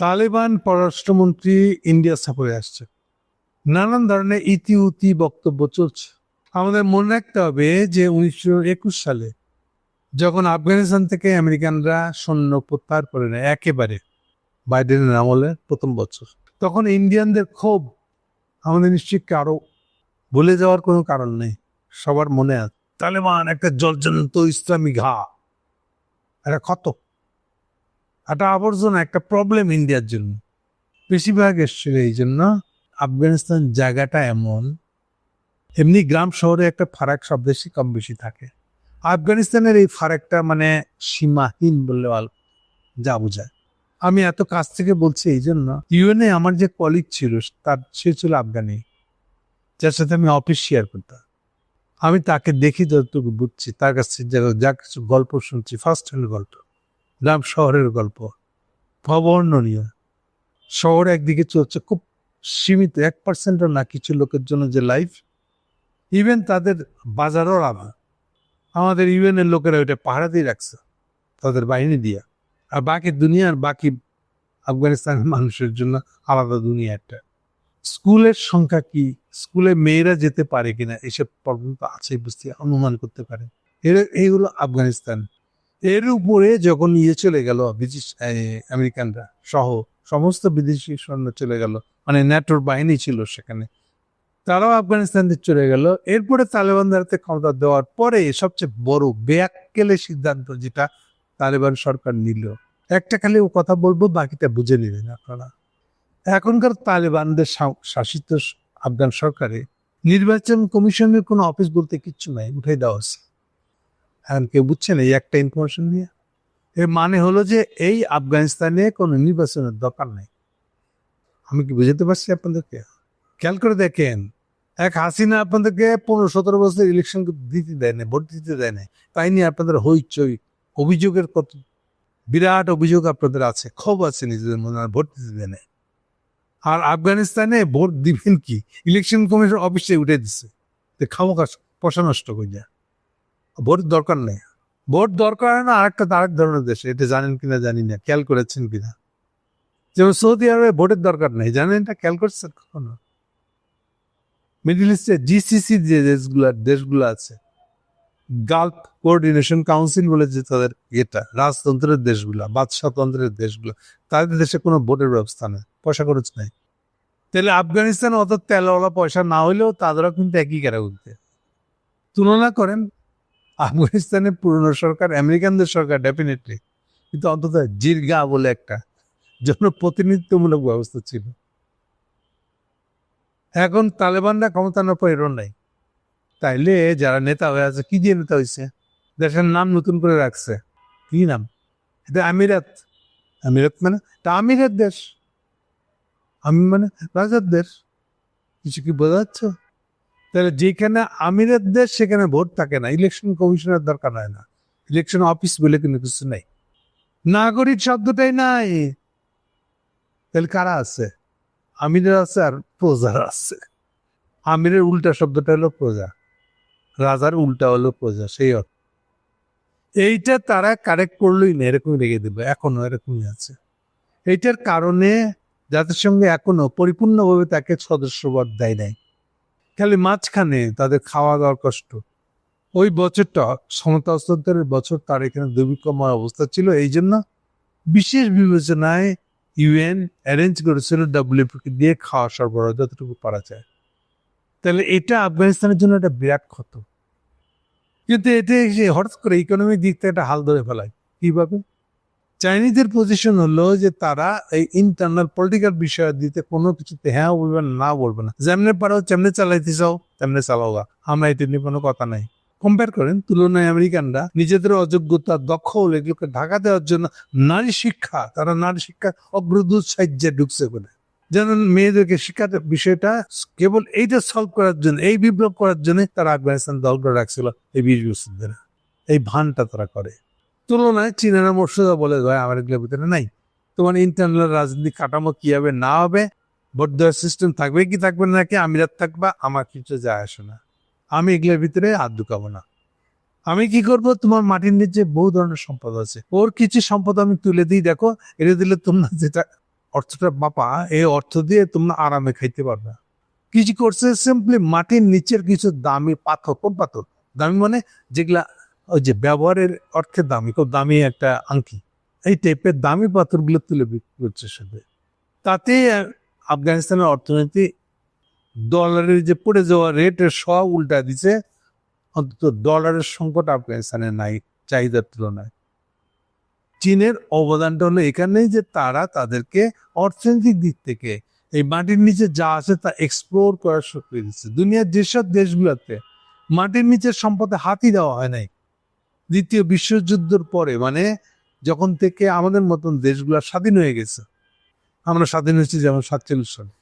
তালেবান পররাষ্ট্রমন্ত্রী ইন্ডিয়া সফরে আসছে। নানান ধরনের ইতি উতি বক্তব্য চলছে। আমাদের মনে রাখতে হবে যে উনিশশো একুশ সালে যখন আফগানিস্তান থেকে আমেরিকানরা সৈন্য প্রত্যাহার করে নেয়, একেবারে বাইডেনের আমলে প্রথম বছর, তখন ইন্ডিয়ানদের ক্ষোভ আমাদের নিশ্চয়ই কারও ভুলে যাওয়ার কোনো কারণ নেই। সবার মনে আছে, তালেবান একটা জলজন্ত ইসলামী ঘা, একটা ক্ষত। একটা আবর্জনা, একটা প্রবলেম ইন্ডিয়ার জন্য। বেশিরভাগ এসছিল এই জন্য আফগানিস্তান জায়গাটা এমন, এমনি গ্রাম শহরে একটা ফারাক সব দেশে কম বেশি থাকে। আফগানিস্তানের এই ফারাকটা মানে সীমাহীন বললে যা বোঝায়। আমি এত কাছ থেকে বলছি এই জন্য ইউএনএ আমার যে কলিগ ছিল, তার, সে ছিল আফগানি। যার সাথে আমি অফিস শেয়ার করতাম। আমি তাকে দেখি যতটুকু বুঝছি, তার কাছে যা- যা কিছু গল্প শুনছি ফার্স্ট হ্যান্ড গল্প। গ্রাম শহরের গল্প। অবর্ণনীয়। শহর একদিকে চলছে খুব সীমিত, এক পার্সেন্টও না কিছু লোকের জন্য যে লাইফ ইভেন তাদের বাজারও লাভা আমাদের ইউএনের লোকেরা ওইটা পাহারা দিয়ে রাখছে, তাদের বাহিনী দিয়া। আর বাকি দুনিয়ার বাকি আফগানিস্তানের মানুষের জন্য আলাদা দুনিয়া একটা। স্কুলের সংখ্যা কি? স্কুলে মেয়েরা যেতে পারে কিনা? এসব প্রবলেম তো আছে বুঝতে, অনুমান করতে পারে। এর, এইগুলো আফগানিস্তান। এর উপরে যখন ইয়ে চলে গেল, ব্রিটিশ আমেরিকানরা সহ সমস্ত বিদেশি সৈন্য চলে গেল মানে ন্যাটোর বাহিনী ছিল সেখানে, তারাও আফগানিস্তান থেকে চলে গেল। এরপরে তালেবানদের হাতে ক্ষমতা দেওয়ার পরে সবচেয়ে বড় ব্যাককেলে সিদ্ধান্ত যেটা তালেবান সরকার নিল, একটা খালি ও কথা বলব, বাকিটা বুঝে নেবেন আপনারা। এখনকার তালেবানদের শাসিত আফগান সরকারে নির্বাচন কমিশনের কোনো অফিস বলতে কিচ্ছু নাই, উঠাই দেওয়া হচ্ছে এখন কেউ বুঝছেন এই একটা ইনফরমেশন নিয়ে। এর মানে হলো যে এই আফগানিস্তানে কোনো নির্বাচনের দরকার নেই। আমি কি বুঝাতে পারছি আপনাদেরকে? খেয়াল করে দেখেন, এক হাসিনা আপনাদেরকে পনেরো সতেরো বছর ইলেকশন দিতে দেয় না ভোট দিতে দেয় না তাই নিয়ে আপনাদের হইচই, অভিযোগের কত, বিরাট অভিযোগ আপনাদের আছে, ক্ষোভ আছে নিজেদের মনে ভোট দিতে দেয় না আর আফগানিস্তানে ভোট দিবেন কি? ইলেকশন কমিশন অফিসে উঠে দিচ্ছে তো খামো পয়সা নষ্ট করে যায় ভোট দরকার নেই। ভোট দরকার হয় না, আরেকটা, আরেক ধরনের দেশে, এটা জানেন কিনা জানি না, খেয়াল করেছেন কিনা? যেমন সৌদি আরবে ভোটের দরকার নেই, জানেন এটা, খেয়াল করছেন কখনো? মিডিল ইস্টে জিসিসি যে দেশগুলো দেশগুলো আছে গালফ কোঅর্ডিনেশন কাউন্সিল বলে যে তাদের এটা রাজতন্ত্রের দেশগুলো, বাদশাহতন্ত্রের দেশগুলো, তাদের দেশে কোনো ভোটের ব্যবস্থা নেই, পয়সা খরচ নেই। তাহলে আফগানিস্তান অত তেলওয়ালা পয়সা না হইলেও তাদেরও কিন্তু একই ক্যারাগুলিতে তুলনা করেন আফগানিস্তানের পুরনো সরকার, আমেরিকানদের সরকার ডেফিনেটলি কিন্তু অন্তত জিরগা বলে একটা জনপ্রতিনিধিত্বমূলক ব্যবস্থা ছিল। এখন তালেবানরা ক্ষমতা না পর নাই। তাইলে যারা নেতা হয়ে আছে, কি দিয়ে নেতা হয়েছে দেশের নাম নতুন করে রাখছে। কি নাম? এটা আমিরাত। আমিরাত মানে? তা আমিরের দেশ। আমি মানে রাজার দেশ। কিছু কি বোঝা যাচ্ছে? তাহলে যেখানে আমিরের দেশ সেখানে ভোট থাকে না। ইলেকশন কমিশনের দরকার হয় না। ইলেকশন অফিস বলে কিন্তু কিছু নেই। নাগরিক শব্দটাই নাই। তাহলে কারা আছে? আমিরের আছে আর প্রজার আছে। আমিরের উল্টা শব্দটা হলো প্রজা। রাজার উল্টা হলো প্রজা, সেই অর্থ। এইটা তারা কারেক্ট করলোই না, এরকমই রেখে দেবে এখনও এরকমই আছে। এইটার কারণে জাতিসংঘে এখনও পরিপূর্ণভাবে তাকে সদস্যপদ দেয় নাই। খালি মাঝখানে তাদের খাওয়া দাওয়ার কষ্ট। ওই বছরটা সমতা হস্তান্তরের বছর তার এখানে দুর্ভিক্ষময় অবস্থা ছিল। এই জন্য বিশেষ বিবেচনায় ইউএন অ্যারেঞ্জ করেছিল ডাব্লিউপি দিয়ে খাওয়া সরবরাহ যতটুকু পারা যায়। তাহলে এটা আফগানিস্তানের জন্য একটা বিরাট ক্ষত। কিন্তু এটা হঠাৎ করে ইকোনমিক দিক থেকে একটা হাল ধরে ফেলায়। কীভাবে? চাইনিজের পজিশন হলো যে তারা এই ইন্টারনাল পলিটিক্যাল বিষয় দিতে কোনো কিছুতে হ্যাঁ বলবে না না বলবে না। যেমনে পারো, তেমনি চালাইতে চাও, তেমনি চালাও গা। আমরা এটা নিয়ে কোনো কথা নাই। কম্পেয়ার করেন, তুলনায় আমেরিকানরা নিজেদের অযোগ্যতা, দক্ষ হলে এগুলোকে ঢাকা দেওয়ার জন্য নারী শিক্ষা, তারা নারী শিক্ষা অগ্রদূত সাহায্যে ঢুকছে বলে। যেন মেয়েদেরকে শিক্ষার বিষয়টা কেবল এইটা সলভ করার জন্য, এই বিপ্লব করার জন্য তারা আফগানিস্তান দল করে রাখছিল এই বিশ বছর ধরে। এই ভানটা তারা করে। তুলনায় চীনারা মর্যাদা বলে ভাই আমার এগুলোর ভিতরে নাই। তোমার ইন্টারনাল রাজনীতি কাঠামো কি হবে না হবে ভোট সিস্টেম থাকবে কি থাকবে না কি আমিরাত থাকবা, আমার কিছু যায় আসে না। আমি এগুলোর ভিতরে হাত ঢুকাবো না। আমি কি করব, তোমার মাটির নিচে বহু ধরনের সম্পদ আছে। ওর কিছু সম্পদ আমি তুলে দিই, দেখো এটা দিলে তোমরা যেটা অর্থটা বাপা এই অর্থ দিয়ে তোমরা আরামে খাইতে পারবে। কিছু করছে সিম্পলি মাটির নিচের কিছু দামি পাথর, কোন পাথর? দামি মানে যেগুলা ওই যে ব্যবহারের অর্থে দামি, খুব দামি একটা আংটি। এই টাইপের দামি পাথরগুলো তুলে বিক্রি করছে সাথে। তাতে আফগানিস্তানের অর্থনীতি ডলারের যে পড়ে যাওয়া রেটের সব উল্টা দিছে। অন্তত ডলারের সংকট আফগানিস্তানে নাই, চাহিদার তুলনায়। চীনের অবদানটা হলো এখানেই যে তারা তাদেরকে অর্থনৈতিক দিক থেকে এই মাটির নিচে যা আছে তা এক্সপ্লোর করার শক্তি দিচ্ছে। দুনিয়ার যেসব দেশগুলোতে মাটির নিচের সম্পদে হাতই দেওয়া হয় নাই দ্বিতীয় বিশ্বযুদ্ধের পরে মানে যখন থেকে আমাদের মতন দেশগুলো স্বাধীন হয়ে গেছে, আমরা স্বাধীন হয়েছি যেমন সাতচল্লিশ সালে।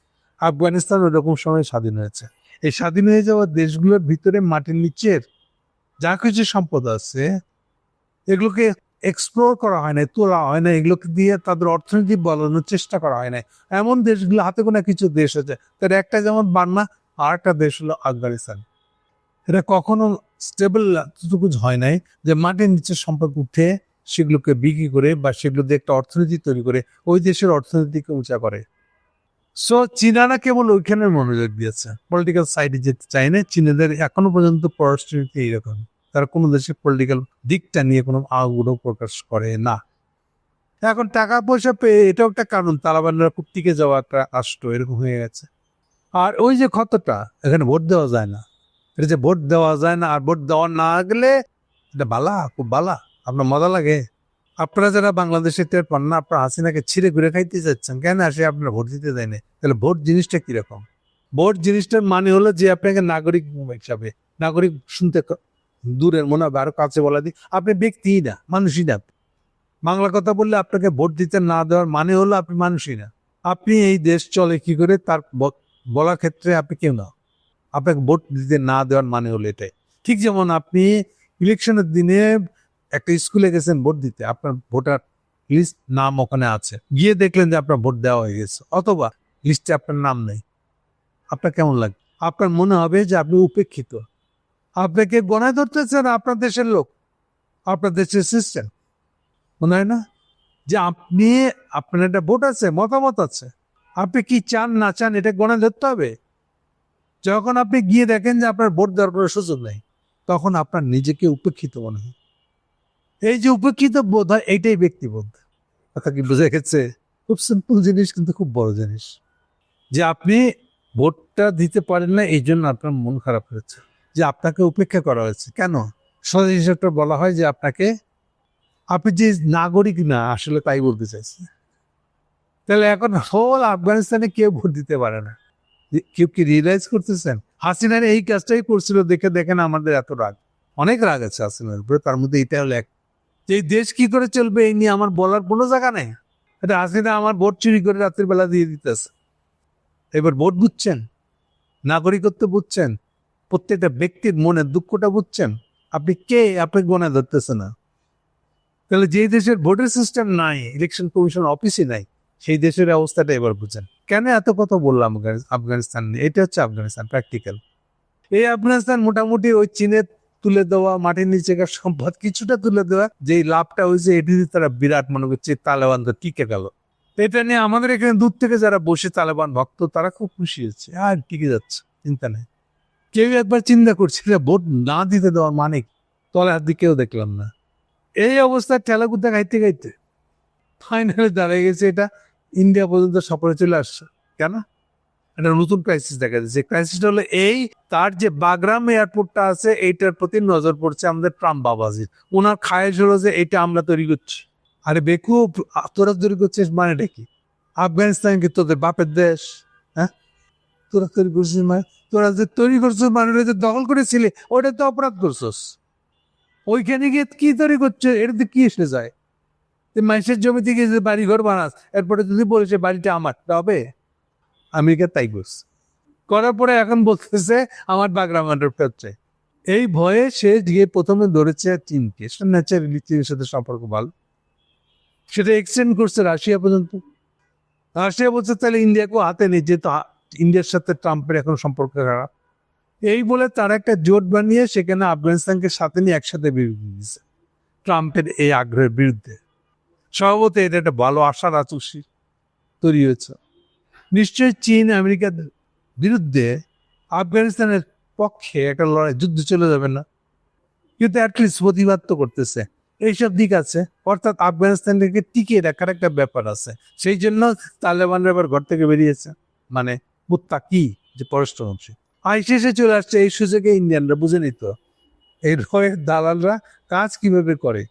আফগানিস্তান ওরকম সময় স্বাধীন হয়েছে। এই স্বাধীন হয়ে যাওয়া দেশগুলোর ভিতরে মাটির নিচের যা কিছু সম্পদ আছে, এগুলোকে এক্সপ্লোর করা হয় না তোলা হয় না এগুলোকে দিয়ে তাদের অর্থনীতি বলানোর চেষ্টা করা হয় না এমন দেশগুলো হাতে কোনো কিছু দেশ আছে, তার একটা যেমন বান্না আর একটা দেশ হলো আফগানিস্তান। এটা কখনো স্টেবল এতটুকু হয় নাই যে মাটির নিচে সম্পদ উঠে সেগুলোকে বিক্রি করে বা সেগুলো দিয়ে একটা অর্থনীতি তৈরি করে ওই দেশের অর্থনীতিকে উঁচা করে। সো চীনারা কেবল ওইখানে মনোযোগ দিয়েছে। পলিটিক্যাল সাইডে যেতে চায় না চীনাদের এখনও পর্যন্ত পররাষ্ট্রনীতি এইরকম। তারা কোনো দেশের পলিটিক্যাল দিকটা নিয়ে কোনো আগ্রহ প্রকাশ করে না। এখন টাকা পয়সা পেয়ে এটাও একটা কারণ, তালাবানরা খুব টিকে যাওয়া একটা আষ্ট এরকম হয়ে গেছে। আর ওই যে ক্ষতটা, এখানে ভোট দেওয়া যায় না। এটা যে ভোট দেওয়া যায় না আর ভোট দেওয়া না গেলে এটা বালা, খুব বালা। আপনার মজা লাগে? আপনারা যারা বাংলাদেশে টের পান না, আপনার হাসিনাকে ছিঁড়ে ঘুরে খাইতে যাচ্ছেন, কেন আসে আপনারা ভোট দিতে দেয় না? তাহলে ভোট জিনিসটা কীরকম? ভোট জিনিসটার মানে হলো যে আপনাকে নাগরিক হিসাবে, নাগরিক শুনতে দূরের, মনে হবে আরও কাছে বলা দিই আপনি ব্যক্তিই না, মানুষই না। বাংলা কথা বললে আপনাকে ভোট দিতে না দেওয়ার মানে হলো আপনি মানুষই না। আপনি এই দেশ চলে কি করে? তার বলার ক্ষেত্রে আপনি কেউ না। আপনাকে ভোট দিতে না দেওয়ার মানে হলো এটাই। ঠিক যেমন আপনি ইলেকশনের দিনে একটা স্কুলে গেছেন ভোট দিতে, আপনার ভোটার লিস্ট নাম ওখানে আছে। গিয়ে দেখলেন যে আপনার ভোট দেওয়া হয়ে গেছে, অথবা লিস্টে আপনার নাম নেই। আপনার কেমন লাগে, আপনার মনে হবে যে আপনি উপেক্ষিত। আপনাকে গণায় ধরতেছেন আপনার দেশের লোক, আপনার দেশের সিস্টেম মনে হয় না? যে আপনি, আপনার একটা ভোট আছে, মতামত আছে। আপনি কি চান, না চান, এটা গণায় ধরতে হবে? যখন আপনি গিয়ে দেখেন যে আপনার ভোট দেওয়ার কোনো সুযোগ নেই, তখন আপনার নিজেকে উপেক্ষিত মনে হয়। এই যে উপেক্ষিত বোধ হয়, এইটাই ব্যক্তিবোধ। কথা কি বুঝে গেছে? খুব সিম্পল জিনিস, কিন্তু খুব বড় জিনিস। যে আপনি ভোটটা দিতে পারেন না, এই জন্য আপনার মন খারাপ হয়েছে। যে আপনাকে উপেক্ষা করা হয়েছে। কেন? সহজ হিসাবটা বলা হয় যে আপনাকে, আপনি যে নাগরিক না, আসলে তাই বলতে চাইছে। তাহলে এখন হোল আফগানিস্তানে কেউ ভোট দিতে পারে না। কেউ কি রিয়েলাইজ করতেছেন? হাসিনার এই কাজটাই করছিল দেখে দেখেন আমাদের এত রাগ। অনেক রাগ আছে হাসিনার উপরে, তার মধ্যে এটা হলো এক। যে দেশ কি করে চলবে এই নিয়ে আমার বলার কোনো জায়গা নেই। এটা হাসিনা আমার ভোট চুরি করে রাত্রির বেলা দিয়ে দিতেছে। এবার ভোট বুঝছেন? নাগরিকত্ব বুঝছেন? প্রত্যেকটা ব্যক্তির মনের দুঃখটা বুঝছেন? আপনি কে? আপনি গোনা ধরতেছে না। তাহলে যেই দেশের ভোটের সিস্টেম নাই ইলেকশন কমিশন অফিসই নাই, সেই দেশের অবস্থাটা এবার বুঝেন। কেন এত কথা বললাম আফগানিস্তান নিয়ে? এটা হচ্ছে আফগানিস্তান প্র্যাকটিক্যাল এই আফগানিস্তান মোটামুটি ওই চীনের তুলে দেওয়া, মাটির নিচেকার সম্পদ কিছুটা তুলে দেওয়া, যেই লাভটা হয়েছে এটি দিয়ে তারা বিরাট মনে করছে তালেবান তো টিকে গেল। এটা নিয়ে আমাদের এখানে দূর থেকে যারা বসে তালেবান ভক্ত, তারা খুব খুশি হচ্ছে। আর টিকে যাচ্ছে, চিন্তা নেই। কেউ একবার চিন্তা করছে যে ভোট না দিতে দেওয়ার মানে কি? তলার দিকেও দেখলাম না। এই অবস্থায় ঠেলাকুদা খাইতে খাইতে ফাইনালে দাঁড়িয়ে গেছে এটা। ইন্ডিয়া পর্যন্ত সফরে চলে আসছে। কেন? একটা নতুন ক্রাইসিস দেখা যাচ্ছে ক্রাইসিসটা হলো এই, তার যে বাগরাম এয়ারপোর্টটা আছে, এইটার প্রতি নজর পড়ছে আমাদের ট্রাম্প বাবাজির। ওনার খায়েশ হলো যে এটা আমরা তৈরি করছি। আরে বেকু, তোরা তৈরি করছিস মানেটা কি? আফগানিস্তান কি তোদের বাপের দেশ? হ্যাঁ? তোরা তৈরি করছিস মানে তোরা যে তৈরি করছিস মানে যে দখল করেছিলি, ওটা তো অপরাধ করছস। ওইখানে গিয়ে কি তৈরি করছে? এটাতে কি এসে যায়? মানুষের জমি থেকে যে বাড়ি ঘর বানাস, এরপরে যদি বলিস "এ বাড়িটা আমার হবে? আমেরিকা তাই করছে করার পরে এখন বলতেছে, আমার বাগরাম আন্ডার হচ্ছে। এই ভয়ে সে গিয়ে প্রথমে ধরেছে চীনকে। সেটা ন্যাচারালি চীনের সাথে সম্পর্ক ভালো। সেটা এক্সটেন্ড করছে রাশিয়া পর্যন্ত। রাশিয়া বলছে, তাহলে ইন্ডিয়াকেও হাতে নেই যেহেতু ইন্ডিয়ার সাথে ট্রাম্পের এখন সম্পর্ক খারাপ। এই বলে তারা একটা জোট বানিয়ে সেখানে আফগানিস্তানকে সাথে নিয়ে একসাথে বিরোধী দিয়েছে। ট্রাম্পের এই আগ্রহের বিরুদ্ধে। স্বভাবত এটা একটা ভালো আশার আচুষি তৈরি হয়েছে। নিশ্চয়ই চীন, আমেরিকার বিরুদ্ধে আফগানিস্তানের পক্ষে একটা লড়াই, যুদ্ধ চলে যাবে না। কিন্তু অ্যাটলিস্ট প্রতিবাদ তো করতেছে। এইসব দিক আছে। অর্থাৎ আফগানিস্তানকে টিকিয়ে রাখার একটা ব্যাপার আছে। সেই জন্য তালেবানরা এবার ঘর থেকে বেরিয়েছে। মানে মুত্তা কি যে পররাষ্ট্রমন্ত্রী আইসিএসে চলে আসছে এই সুযোগে ইন্ডিয়ানরা বুঝে নিত। এই রয়ের দালালরা কাজ কীভাবে করে?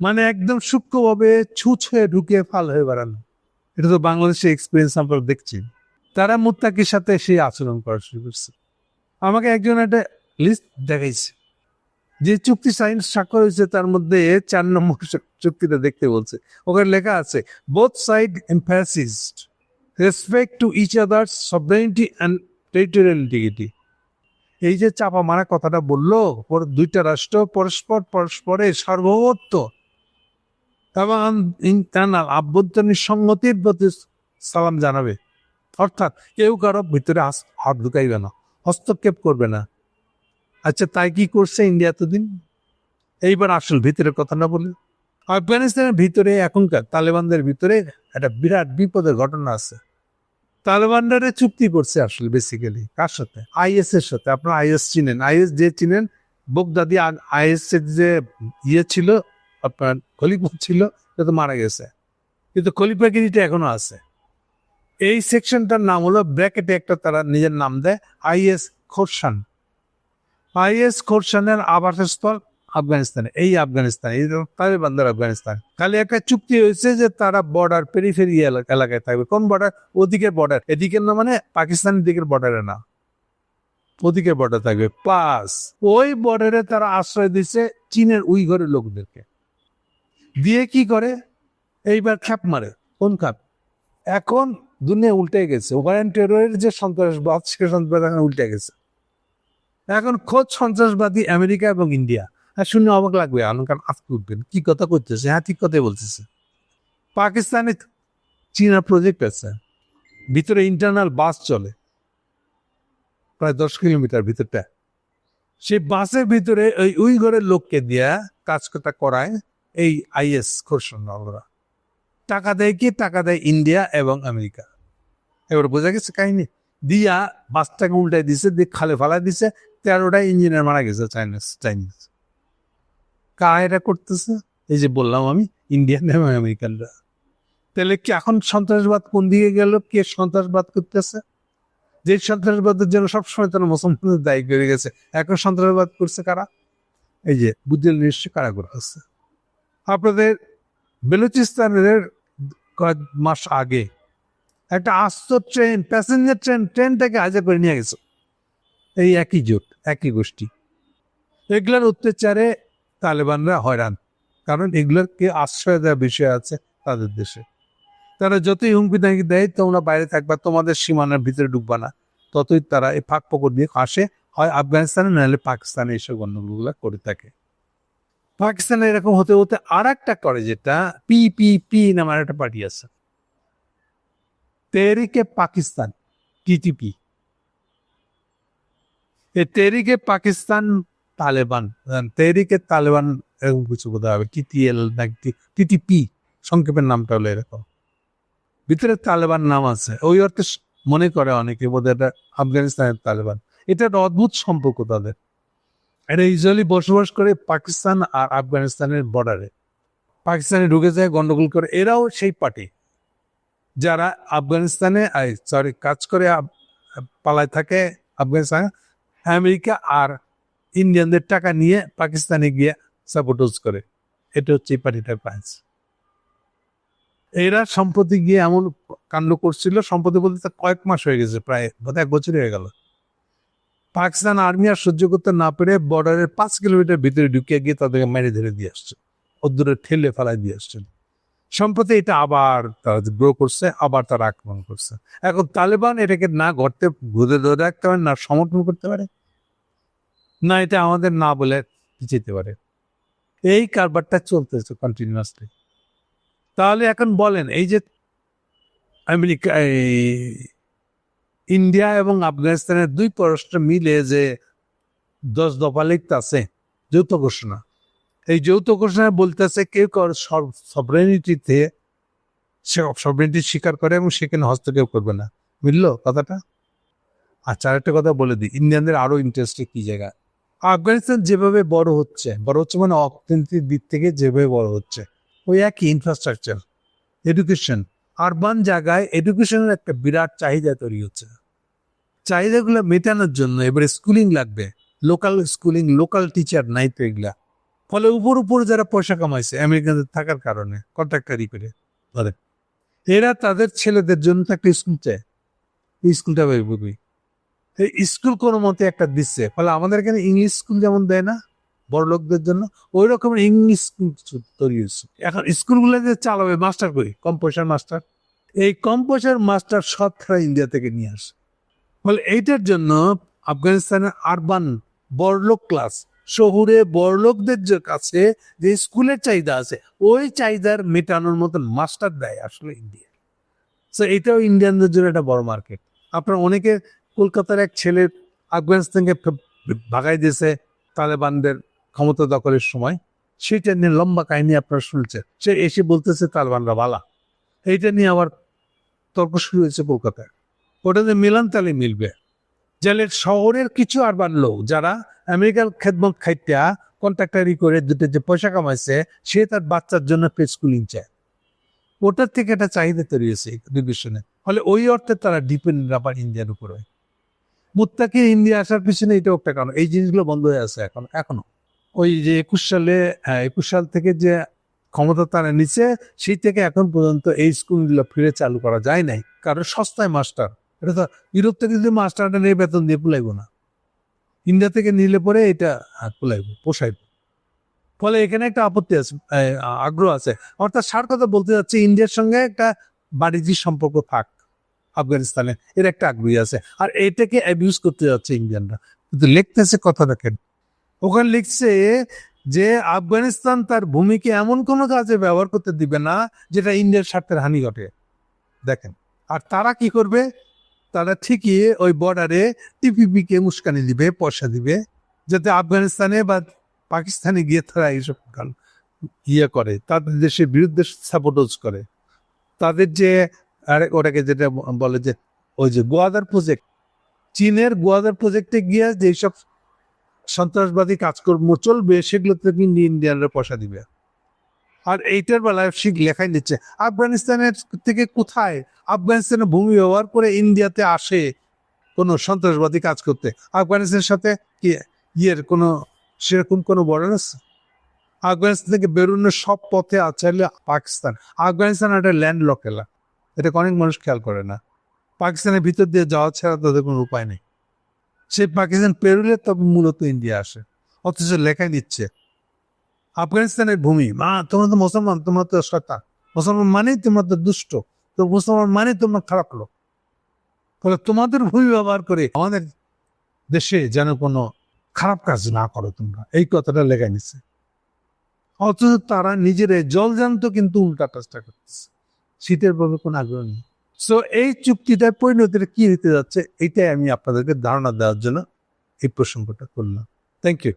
মানে একদম সূক্ষ্মভাবে ছুঁচ হয়ে ঢুকে ফাল হয়ে বেড়ানো। এটা তো বাংলাদেশের এক্সপিরিয়েন্স আমরা দেখছি। তারা মুত্তাকির সাথে সেই আচরণ করা শুরু করছে। আমাকে একজন একটা লিস্ট দেখাইছে। যে চুক্তি সাইন স্বাক্ষর হয়েছে, তার মধ্যে চার নম্বর চুক্তিটা দেখতে বলছে। ওখানে লেখা আছে both side emphasised respect to each other sovereignty and territorial integrity এই যে চাপা মারা কথাটা বলল দুইটা রাষ্ট্র পরস্পর পরস্পরের সার্বভৌমত্ব এবং ইন্টারনাল আভ্যন্তরীণ সংগতির প্রতি সালাম জানাবে। অর্থাৎ কেউ কারও ভিতরে হাত ঢুকাইবে না, হস্তক্ষেপ করবে না। আচ্ছা তাই কি করছে ইন্ডিয়া এতদিন? এইবার আসল ভিতরের কথা না বলে। আফগানিস্তানের ভিতরে এখনকার তালেবানদের ভিতরে একটা বিরাট বিপদের ঘটনা আছে। তালেবানরা চুক্তি করছে আসলে বেসিক্যালি কার সাথে? আইএস এর সাথে। আপনার আইএস চিনেন। আইএস যে চিনেন, বোগদাদি আইএস এর যে ইয়ে ছিল আপনার খলিফা ছিল, সে তো মারা গেছে। কিন্তু খলিফাগিরিটা এখনও আছে। এই সেকশনটার নাম হলো ব্র্যাকেটে একটা তারা নিজের নাম দেয়, আইএস খোরসান আইএস খোরসানের আবাসস্থল আফগানিস্তানে, এই আফগানিস্তান, এই তালেবানদের আফগানিস্তান। খালি একটা চুক্তি হয়েছে যে তারা বর্ডার পেরিফেরি এলাকায় থাকবে। কোন বর্ডার ওদিকের বর্ডার এদিকের না মানে পাকিস্তানের দিকের বর্ডারে না। ওদিকের বর্ডার থাকবে। প্লাস ওই বর্ডারে তারা আশ্রয় দিচ্ছে চীনের উইঘরের লোকদেরকে। দিয়ে কি করে? এইবার খ্যাপ মারে। কোন খাপ এখন দুনিয়া উল্টে গেছে। ওয়ারেন টেরোরের যে সন্ত্রাসবাদ, সে সন্ত্রাসবাদ এখন উল্টে গেছে। এখন খোঁজ সন্ত্রাসবাদী আমেরিকা এবং ইন্ডিয়া। হ্যাঁ শুনে অবাক লাগবে কারণ আজকে উঠবেন? কি কথা করতেছে হ্যাঁ ঠিক কথাই বলতেছে। পাকিস্তানে চীনা প্রজেক্ট আছে। ভিতরে ইন্টারনাল বাস চলে। প্রায় দশ কিলোমিটার ভিতরটা। সেই বাসের ভিতরে ওই উই ঘরের লোককে দিয়া কাজ কথা করায়। এই আইএস খোরসনরা টাকা দেয় কি? টাকা দেয় ইন্ডিয়া এবং আমেরিকা। এবার বোঝা গেছে কাহিনী। দিয়া বাসটাকে উল্টাই দিছে, দিয়ে খালে ফালাই দিছে, তেরোটা ইঞ্জিনিয়ার মারা গেছে চাইনিজ চাইনিজ। কারা এটা করতেছে? এই যে বললাম আমি, ইন্ডিয়ান এবং আমেরিকানরা। তাহলে কি এখন সন্ত্রাসবাদ কোন দিকে গেল? কে সন্ত্রাসবাদ করতেছে? যে সন্ত্রাসবাদের জন্য সবসময় তারা মুসলমানদের দায়ী করে গেছে। এখন সন্ত্রাসবাদ করছে কারা? এই যে বুদ্ধি নিশ্চয় কারা করে আছে। আপনাদের বেলুচিস্তানের কয়েক মাস আগে একটা আস্ত ট্রেন প্যাসেঞ্জার ট্রেন ট্রেনটাকে হাজার করে নিয়ে গেছে। এই একই জোট, একই গোষ্ঠী। এগুলোর অত্যাচারে তালেবানরা হয়রান, কারণ এগুলোর কে আশ্রয় দেওয়ার বিষয় আছে তাদের দেশে। তারা যতই হুমকি দাঁকি দেয়, তোমরা বাইরে থাকবা, তোমাদের সীমানার ভিতরে ঢুকবা না। ততই তারা এই ফাঁক পকর দিয়ে আসে হয় আফগানিস্তানে, নাহলে পাকিস্তানে এইসব গণ্ডগোলগুলো করে থাকে। পাকিস্তানে এরকম হতে হতে আর একটা করে যেটা পিপিপি নামের একটা পার্টি আছে। তেরিকে পাকিস্তান টিটিপি এ তেরিকে পাকিস্তান তালেবান তেরিকে তালেবান এরকম কিছু বোধ হবে টিটিএল নাকি টিটিপি সংক্ষেপের নামটা হলো এরকম। ভিতরে তালেবান নাম আছে, ওই অর্থে মনে করে অনেকে বোধহয় এটা আফগানিস্তানের তালেবান। এটা একটা অদ্ভুত সম্পর্ক তাদের। এটা ইউজুয়ালি বসবাস করে পাকিস্তান আর আফগানিস্তানের বর্ডারে পাকিস্তানে ঢুকে যায়, গন্ডগোল করে। এরাও সেই পার্টি যারা আফগানিস্তানে সরি কাজ করে পালায় থাকে আফগানিস্তান। আমেরিকা আর ইন্ডিয়ানদের টাকা নিয়ে পাকিস্তানে গিয়ে সাপোর্টজ করে। এটা হচ্ছে এই পার্টিটার পাঁচ এরা সম্প্রতি গিয়ে এমন কাণ্ড করছিল, সম্প্রতি বলতে কয়েক মাস হয়ে গেছে, প্রায় এক বছর হয়ে গেল। পাকিস্তান আর্মি আর সহ্য করতে না পেরে বর্ডারের পাঁচ কিলোমিটার ভিতরে ঢুকিয়ে গিয়ে তাদেরকে মেরে ধরে দিয়ে আসছে। ওদূরে ঠেলে ফেলাই দিয়ে আসছেন সম্প্রতি এটা আবার তারা গ্রো করছে, আবার তারা আক্রমণ করছে। এখন তালেবান এটাকে না ঘরতে ঘুরে ধরে রাখতে পারে, না সমর্থন করতে পারে, না এটা আমাদের না বলে যেতে পারে। এই কারবারটা চলতেছে কন্টিনিউয়াসলি তাহলে এখন বলেন, এই যে আমেরিকা ইন্ডিয়া এবং আফগানিস্তানের দুই পররাষ্ট্র মিলে যে দশ দফা লিখতেছে যৌথ ঘোষণা। এই যৌথ ঘোষণায় বলতেছে কেউ সবরেনিটিতে সে সবরিটি স্বীকার করে এবং সেখানে হস্তক্ষেপ করবে না। বুঝলো কথাটা? আচ্ছা আরেকটা কথা বলে দিই। ইন্ডিয়ানদের আরও ইন্টারেস্টে কি জায়গা? আফগানিস্তান যেভাবে বড় হচ্ছে বড় হচ্ছে মানে অর্থনীতির দিক থেকে যেভাবে বড় হচ্ছে, ওই একই ইনফ্রাস্ট্রাকচার এডুকেশন আরবান জায়গায় এডুকেশনের একটা বিরাট চাহিদা তৈরি হচ্ছে। চাহিদাগুলো মেটানোর জন্য এবারে স্কুলিং লাগবে। লোকাল স্কুলিং লোকাল টিচার নাই তো এগুলা। ফলে উপর উপর যারা পয়সা কামাইছে, আমেরিকানদের থাকার কারণে কন্ট্রাক্টারি করে। ধরে। এরা তাদের ছেলেদের জন্য একটা স্কুল চায়। স্কুলটা বের করবি এই স্কুল কোনো মতে একটা দিচ্ছে। ফলে আমাদের এখানে ইংলিশ স্কুল যেমন দেয় না, বড় লোকদের জন্য, ওই রকমের ইংলিশ স্কুল তৈরি হচ্ছে এখন স্কুলগুলো যে চালাবে মাস্টার করি কম পয়সার মাস্টার এই কম পয়সার মাস্টার সব তারা ইন্ডিয়া থেকে নিয়ে আসে। ফলে এইটার জন্য আফগানিস্তানের আরবান বড়লোক ক্লাস, শহুরে বড়লোকদের কাছে যে স্কুলের চাহিদা আছে, ওই চাহিদার মেটানোর মতন মাস্টার দেয় আসলে ইন্ডিয়া। সো এটাও ইন্ডিয়ানদের জন্য একটা বড় মার্কেট। আপনার অনেকে কলকাতার এক ছেলে আফগানিস্তানকে ভাগাই দিয়েছে তালেবানদের ক্ষমতা দখলের সময়। সেটা নিয়ে লম্বা কাহিনী আপনারা শুনছেন। সে এসে বলতেছে, তালেবানরা বালা। এইটা নিয়ে আবার তর্ক শুরু হয়েছে কলকাতায়। ওটা যে মিলান তালে মিলবে। জেলে শহরের কিছু আরবান লোক যারা আমেরিকার খেদমত খাইত্যা কন্ট্রাক্টারি করে দুটো যে পয়সা কামাইছে, সে তার বাচ্চার জন্য প্লে স্কুলিং চায় ওটার থেকে একটা চাহিদা তৈরি হয়েছে এডুকেশনে ফলে ওই অর্থে তারা ডিপেন্ড আবার ইন্ডিয়ার উপরে। মুত্তাকি ইন্ডিয়া আসার পিছনে এটাও একটা কারণ। এই জিনিসগুলো বন্ধ হয়ে আছে এখন, এখনও। ওই যে একুশ সালে হ্যাঁ একুশ সাল থেকে যে ক্ষমতা তারা নিচে সেই থেকে এখন পর্যন্ত এই স্কুলগুলো ফিরে চালু করা যায় নাই। কারণ সস্তায় মাস্টার এটা তো ইউরোপ থেকে যদি মাস্টারটা নিয়ে বেতন দিয়ে পুলাইব না। ইন্ডিয়া থেকে নিলে পরে এটা পুলাইব, পোষাইব। ফলে এখানে একটা আপত্তি আছে আগ্রহ আছে। অর্থাৎ সার কথা বলতে যাচ্ছে, ইন্ডিয়ার সঙ্গে একটা বাণিজ্যিক সম্পর্ক থাক আফগানিস্তানে, এর একটা আগ্রহী আছে। আর এটাকে অ্যাবিউজ করতে যাচ্ছে ইন্ডিয়ানরা। কিন্তু লিখতেছে কথা দেখেন। ওখানে লিখছে যে আফগানিস্তান তার ভূমিকে এমন কোনো কাজে ব্যবহার করতে দিবে না, যেটা ইন্ডিয়ার স্বার্থের হানি ঘটে। দেখেন, আর তারা কি করবে? তারা ঠিকই ওই বর্ডারে টিপিপি কে মুস্কানি দিবে, পয়সা দিবে, যাতে আফগানিস্তানে বা পাকিস্তানে গিয়ে তারা এইসব ইয়ে করে। তাদের দেশের বিরুদ্ধে সাপোর্টজ করে। তাদের যে আরে ওটাকে যেটা বলে যে ওই যে গোয়াদার প্রজেক্ট চীনের গোয়াদার প্রজেক্টে গিয়ে যেসব সন্ত্রাসবাদী কাজকর্ম চলবে, সেগুলোতে কিন্তু ইন্ডিয়ানরা পয়সা দিবে। আর এইটার বেলায় শিখ লেখাই দিচ্ছে। আফগানিস্তানের থেকে কোথায়? আফগানিস্তানের ভূমি ব্যবহার করে ইন্ডিয়াতে আসে কোনো সন্ত্রাসবাদী কাজ করতে। আফগানিস্তানের সাথে কি ইয়ের কোনো, সেরকম কোনো বর্ডার আছে? আফগানিস্তান থেকে বেরোনোর সব পথে আছে পাকিস্তান। আফগানিস্তান একটা ল্যান্ড লক এলাকা এটাকে অনেক মানুষ খেয়াল করে না। পাকিস্তানের ভিতর দিয়ে যাওয়া ছাড়া তাদের কোনো উপায় নেই। সে পাকিস্তান পেরোলে তবে মূলত ইন্ডিয়া আসে। অথচ লেখাই দিচ্ছে। আফগানিস্তানের ভূমি। মা, তোমরা তো মুসলমান, তোমরা তো শয়তান। মুসলমান মানেই তোমরা তো দুষ্ট। তো মুসলমান মানে তোমরা খারাপ লোক। ফলে তোমাদের ভূমি ব্যবহার করে আমাদের দেশে যেন কোনো খারাপ কাজ না করো তোমরা। এই কথাটা লেখাই নিচ্ছে অথচ তারা নিজেরাই জলজান্ত কিন্তু উল্টা কাজটা করতেছে। শীতের ভাবে কোনো আগ্রহ নেই। সো এই চুক্তিটার পরিণতিটা কি হতে যাচ্ছে, এটাই আমি আপনাদেরকে ধারণা দেওয়ার জন্য এই প্রসঙ্গটা করলাম। Thank you